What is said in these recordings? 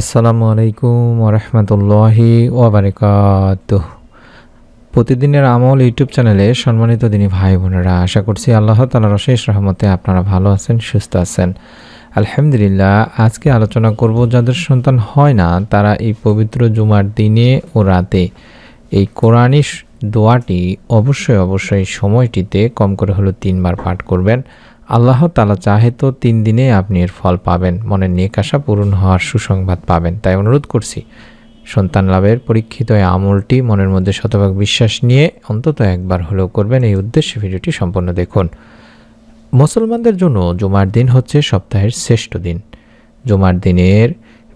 আসসালামু আলাইকুম ওরহমতুল্লাহি ওবরাকাত প্রতিদিনের আমল ইউটিউব চ্যানেলে সম্মানিত দিনী ভাই বোনেরা, আশা করছি আল্লাহ তালার অশেষ রহমতে আপনারা ভালো আছেন, সুস্থ আছেন। আলহামদুলিল্লাহ, আজকে আলোচনা করব যাদের সন্তান হয় না, তারা এই পবিত্র জুমার দিনে ও রাতে এই কোরআনী দোয়াটি অবশ্যই অবশ্যই সময়টিতে কম করে হলো তিনবার পাঠ করবেন। আল্লাহ তালা চাহে তো তিন দিনে আপনি এর ফল পাবেন। মনের নেক আশা পূরণ হওয়ার সুসংবাদ পাবেন। তাই অনুরোধ করছি, সন্তান লাভের পরীক্ষিত এই আমলটি মনের মধ্যে শতভাগ বিশ্বাস নিয়ে অন্তত একবার হলেও করবেন। এই উদ্দেশ্যে ভিডিওটি সম্পূর্ণ দেখুন। মুসলমানদের জন্য জুমার দিন হচ্ছে সপ্তাহের শ্রেষ্ঠ দিন। জুমার দিনের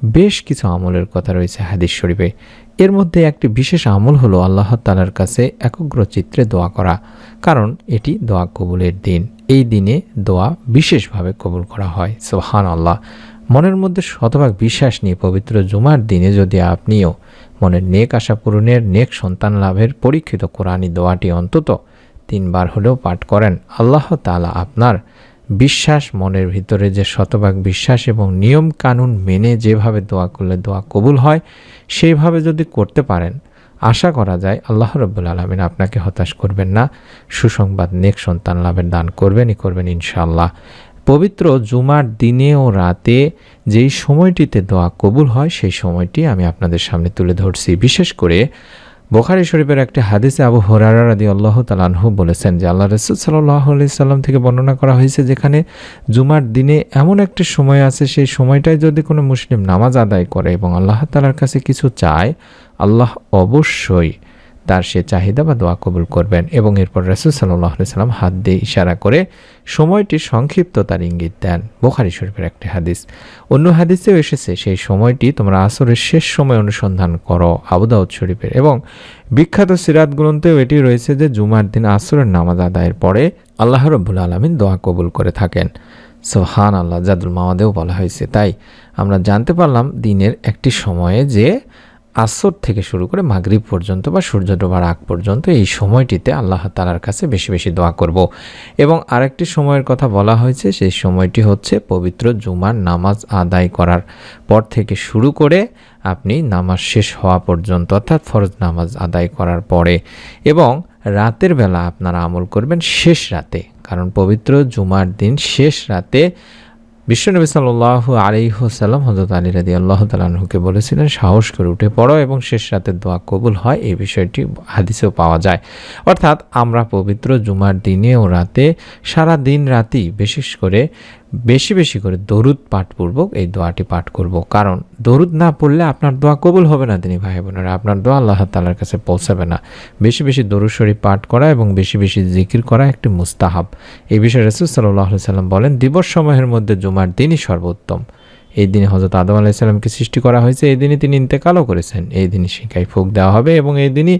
বেশ কিছু আমলের কথা রয়েছে হাদিস শরীফে। এর মধ্যে একটি বিশেষ আমল হলো আল্লাহ তালার কাছে একগ্র চিত্রে দোয়া করা। কারণ এটি দোয়া কবুলের দিন। এই দিনে দোয়া বিশেষভাবে কবুল করা হয়। সোহান আল্লাহ মনের মধ্যে শতভাগ বিশ্বাস নিয়ে পবিত্র জুমার দিনে যদি আপনিও মনের নেক আশা পূরণের, নেক সন্তান লাভের পরীক্ষিত কোরআনী দোয়াটি অন্তত তিনবার হলেও পাঠ করেন, আল্লাহ তালা আপনার বিশ্বাস, মনের ভিতরে যে শতভাগ বিশ্বাস এবং নিয়ম কানুন মেনে যেভাবে দোয়া করলে দোয়া কবুল হয় সেইভাবে যদি করতে পারেন আশা করা যায় আল্লাহ রব্বুল আলমিন আপনাকে হতাশ করবেন না, সুসংবাদ নেক সন্তান লাভের দান করবেনই করবেন ইনশাআল্লাহ। পবিত্র জুমার দিনে ও রাতে যেই সময়টিতে দোয়া কবুল হয়, সেই সময়টি আমি আপনাদের সামনে তুলে ধরছি। বিশেষ করে বোখারি শরীফের একটি হাদিসে আবু হরারা রাদি আল্লাহ তালানহু বলেছেন যে আল্লাহ রসুল সাল্লাহ সাল্লাম থেকে বর্ণনা করা হয়েছে যেখানে জুমার দিনে এমন একটি সময় আছে, সেই সময়টায় যদি কোনো মুসলিম নামাজ আদায় করে এবং আল্লাহ তালার কাছে কিছু চায়, আল্লাহ অবশ্যই তার সে চাহিদা বা দোয়া কবুল করবেন এবং এরপর রসুল সাল্লাম হাত দিয়ে ইশারা করে সময়টি সংক্ষিপ্ততার ইঙ্গিত দেন। বোখারি শরীফের একটি হাদিস। অন্য হাদিসেও এসেছে, সেই সময়টি তোমরা আসরের শেষ সময় অনুসন্ধান করো আবুদাউদ শরীফের। এবং বিখ্যাত সিরাত গ্রন্থেও এটি রয়েছে যে জুমার দিন আসরের নামাজ আদায়ের পরে আল্লাহ রব্বুল আলমিন দোয়া কবুল করে থাকেন। সোহান আল্লাহ জাদুল মামাদেও বলা হয়েছে। তাই আমরা জানতে পারলাম দিনের একটি সময়ে যে আসর থেকে শুরু করে মাগরিব পর্যন্ত বা সূর্য ডোবার আগ পর্যন্ত এই সময়টিতে আল্লাহ তালার কাছে বেশি বেশি দোয়া করব। এবং আরেকটি সময়ের কথা বলা হয়েছে, সেই সময়টি হচ্ছে পবিত্র জুমার নামাজ আদায় করার পর থেকে শুরু করে আপনি নামাজ শেষ হওয়া পর্যন্ত অর্থাৎ ফরজ নামাজ আদায় করার পরে এবং রাতের বেলা আপনারা আমল করবেন শেষ রাতে। কারণ পবিত্র জুমার দিন শেষ রাতে বিশ্বনবী সাল্লাহ আলিহসাল্লাম হজরত আলী রাদি আল্লাহ তালাহুকে বলেছিলেন, সাহস করে উঠে পড়ো এবং শেষ রাতের দোয়া কবুল হয়, এই বিষয়টি হাদিসেও পাওয়া যায়। অর্থাৎ আমরা পবিত্র জুমার দিনে ও রাতে সারা দিন রাতি বিশেষ করে বেশি বেশি করে দরুদ পাঠ পাঠপূর্বক এই দোয়াটি পাঠ করব। কারণ দরুদ না পড়লে আপনার দোয়া কবুল হবে না তিনি ভাই বোনেরা। আপনার দোয়া আল্লাহ তালার কাছে পৌঁছাবে না। বেশি বেশি দরুদ শরীফ পাঠ করা এবং বেশি বেশি জিকির করা একটি মুস্তাহাব। এই বিষয়ে রসুল সাল্লাহ সাল্লাম বলেন, দিবস সময়ের মধ্যে জুমার দিনই সর্বোত্তম। এই দিনে হজরত আদম আলাইসাল্লামকে সৃষ্টি করা হয়েছে, এই দিনে তিনি ইন্তেকালও করেছেন। এই দিনে শিকায় ফুক দেওয়া হবে এবং এই দিনই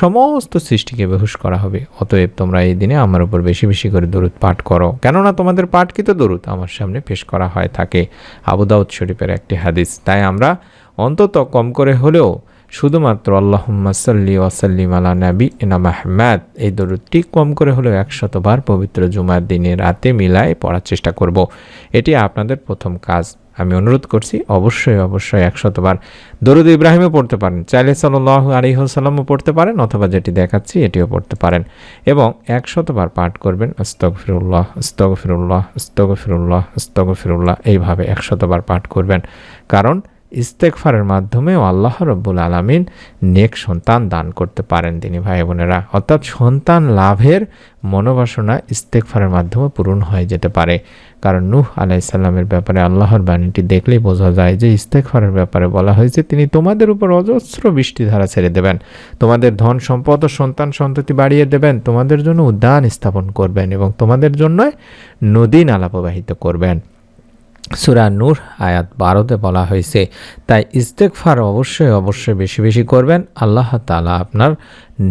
সমস্ত সৃষ্টিকে বেহুশ করা হবে। অতএব তোমরা এই দিনে আমার উপর বেশি বেশি করে দরুদ পাঠ করো। কেননা তোমাদের পাঠকৃত দরুদ আমার সামনে পেশ করা হয় থাকে। আবুদাউদ শরীফের একটি হাদিস। তাই আমরা অন্তত কম করে হলেও শুধুমাত্র আল্লাহ সাল্লি ওয়াসাল্লিম আলা নাবি এনা মাহমাদ এই দরুদটি কম করে হলেও একশতবার পবিত্র জুমার দিনে রাতে মিলায় পড়ার চেষ্টা করব। এটি আপনাদের প্রথম কাজ। আমি অনুরোধ করছি, অবশ্যই অবশ্যই একশতবার দরুদ ইব্রাহিমও পড়তে পারেন, চাইলে সাল্লাহ আলিহসাল্লামও পড়তে পারেন, অথবা যেটি দেখাচ্ছি এটিও পড়তে পারেন এবং একশতবার পাঠ করবেন আস্তক ফিরুল্লাহ আস্তক ফিরুল্লাহ আস্তক ফিরুল্লাহ আস্তক ফিরুল্লাহ এইভাবে একশতবার পাঠ করবেন। কারণ ইস্তেকফারের মাধ্যমেও আল্লাহ রব্বুল আলমিন নেক সন্তান দান করতে পারেন তিনি, ভাই বোনেরা। অর্থাৎ সন্তান লাভের মনোবাসনা ইস্তেকফারের মাধ্যমে পূরণ হয়ে যেতে পারে। কারণ নূহ আলাইসাল্লামের ব্যাপারে আল্লাহর বাণীটি দেখলেই বোঝা যায় যে ইস্তেকফারের ব্যাপারে বলা হয়েছে, তিনি তোমাদের উপর অজস্র বৃষ্টিধারা ছেড়ে দেবেন। তোমাদের ধন সম্পদ ও সন্তান সন্ততি বাড়িয়ে দেবেন। তোমাদের জন্য উদ্যান স্থাপন করবেন এবং তোমাদের জন্য নদী নালা প্রবাহিত করবেন। সুরা নূর, আয়াত বারোতে বলা হয়েছে, তাই ইস্তেকফার অবশ্যই অবশ্যই বেশি বেশি করবেন। আল্লাহ তালা আপনার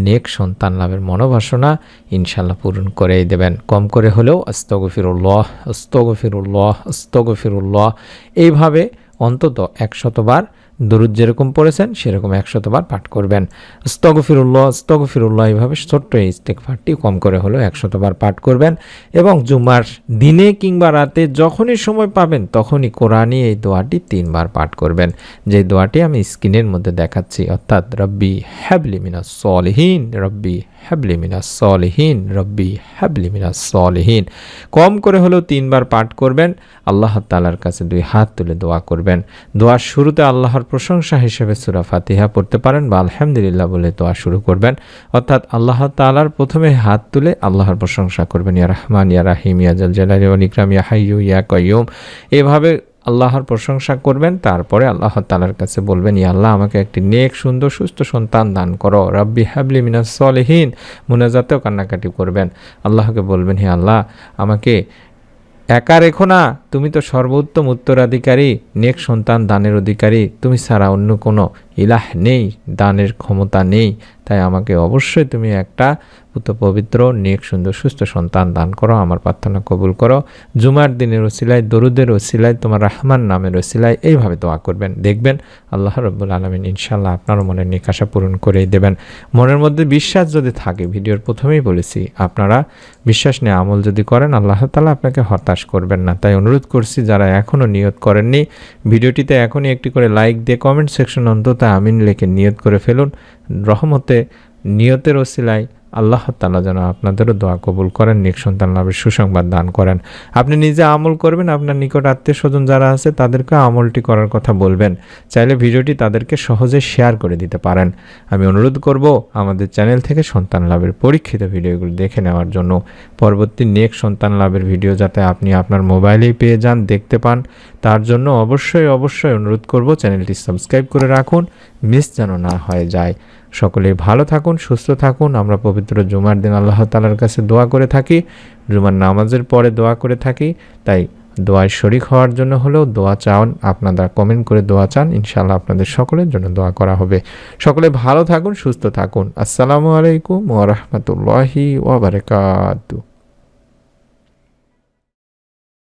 নেক সন্তান লাভের মনোবাসনা ইনশাল্লাহ পূরণ করেই দেবেন। কম করে হলেও আস্তগফিরুল্লাহ আস্তগফিরুল্লাহ আস্তগফিরুল্লাহ, এইভাবে অন্তত একশতবার দরুদ যেরকম পড়েছেন, সেরকম একশতবার পাঠ করবেন। স্তগফিরুল্লাহ স্তগফিরুল্লাহ এইভাবে ছোট্ট এই ইস্তেকফারটি কম করে হলেও একশতবার পাঠ করবেন। এবং জুমার দিনে কিংবা রাতে যখনই সময় পাবেন, তখনই কোরআনই এই দোয়াটি তিনবার পাঠ করবেন। যে দোয়াটি আমি স্ক্রিনের মধ্যে দেখাচ্ছি, অর্থাৎ, রব্বি হ্যাবলি মিনাস সলহীন, রব্বি হ্যাবলি মিনাস সলহীন, রব্বি হ্যাবলি মিনাস সলহীন। কম করে হলেও তিনবার পাঠ করবেন। আল্লাহ তালার কাছে দুই হাত তুলে দোয়া করবেন। দোয়ার শুরুতে আল্লাহর প্রশংসা হিসেবে সুরা ফাতিহা পড়তে পারেন বা আলহামদুলিল্লাহ বলে দোয়া শুরু করবেন। অর্থাৎ আল্লাহ তালার প্রথমে হাত তুলে আল্লাহর প্রশংসা করবেন, ইয়া রহমান, ইয়া রাহিম, ইয়া জাল জালালি ইকরাম, ইয়া হাইয়ু, ইয়া কয়ুম এভাবে আল্লাহর প্রশংসা করবেন, তারপরে আল্লাহ তালার কাছে বলবেন, ইয়া আল্লাহ, আমাকে একটি নেক, সুন্দর, সুস্থ সন্তান দান করো। রব্বি হাবলি মিনাস সলেহীন। মুনাজাতেও কান্নাকাটি করবেন। আল্লাহকে বলবেন, হে আল্লাহ, আমাকে একা রেখো না, তুমি তো সর্বোত্তম উত্তরাধিকারী, নেক সন্তান দানের অধিকারী, তুমি ছাড়া অন্য কোনো ইলাহ নেই, দানের ক্ষমতা নেই তাই আমাকে অবশ্যই তুমি একটা পুত পবিত্র নেক, সুন্দর, সুস্থ সন্তান দান করো, আমার প্রার্থনা কবুল করো। জুমার দিনের ওসিলায়, দরুদের ওসিলায়, তোমার রাহমান নামের ওসিলায় এইভাবে দোয়া করবেন। দেখবেন আল্লাহ রব্বুল আলমিন ইনশাল্লাহ আপনারও মনের নিকাশা পূরণ করেই দেবেন। মনের মধ্যে বিশ্বাস যদি থাকে, ভিডিওর প্রথমেই বলেছি, আপনারা বিশ্বাস নিয়ে আমল যদি করেন, আল্লাহ তালা আপনাকে হতাশ করবেন না। তাই অনুরোধ করছি, যারা এখনও নিয়ত করেননি, ভিডিওটিতে এখনই একটি করে লাইক দিয়ে কমেন্ট সেকশন অন্তত আমিন লেখে নিয়ত করে ফেলুন। রহমতে, নিয়তের ওসিলায় আল্লাহ তালা যেন আপনাদেরও দোয়া কবুল করেন, নিক সন্তান লাভের সুসংবাদ দান করেন। আপনি নিজে আমল করবেন, আপনার নিকট আত্মীয় স্বজন যারা আছে তাদেরকে আমলটি করার কথা বলবেন। চাইলে ভিডিওটি তাদেরকে সহজে শেয়ার করে দিতে পারেন। আমি অনুরোধ করব আমাদের চ্যানেল থেকে সন্তান লাভের পরীক্ষিত ভিডিওগুলো দেখে নেওয়ার জন্য। পরবর্তী নেক সন্তান লাভের ভিডিও যাতে আপনি আপনার মোবাইলেই পেয়ে যান, দেখতে পান, তার জন্য অবশ্যই অবশ্যই অনুরোধ করব চ্যানেলটি সাবস্ক্রাইব করে রাখুন, মিস যেন না হয়ে যায়। সকলে ভালো থাকুন, সুস্থ থাকুন। আমরা পবিত্র জুমার দিন আল্লাহ তালার কাছে দোয়া করে থাকি। জুমার নামাজের পরে দোয়া করে থাকি। তাই দোয়ায় শরিক হওয়ার জন্য হলেও দোয়া চান। আপনারা কমেন্ট করে দোয়া চান। ইনশাল্লাহ আপনাদের সকলের জন্য দোয়া করা হবে। সকলে ভালো থাকুন, সুস্থ থাকুন। আসসালামু আলাইকুম ওরহমতুল্লাহি ওবরাকাতু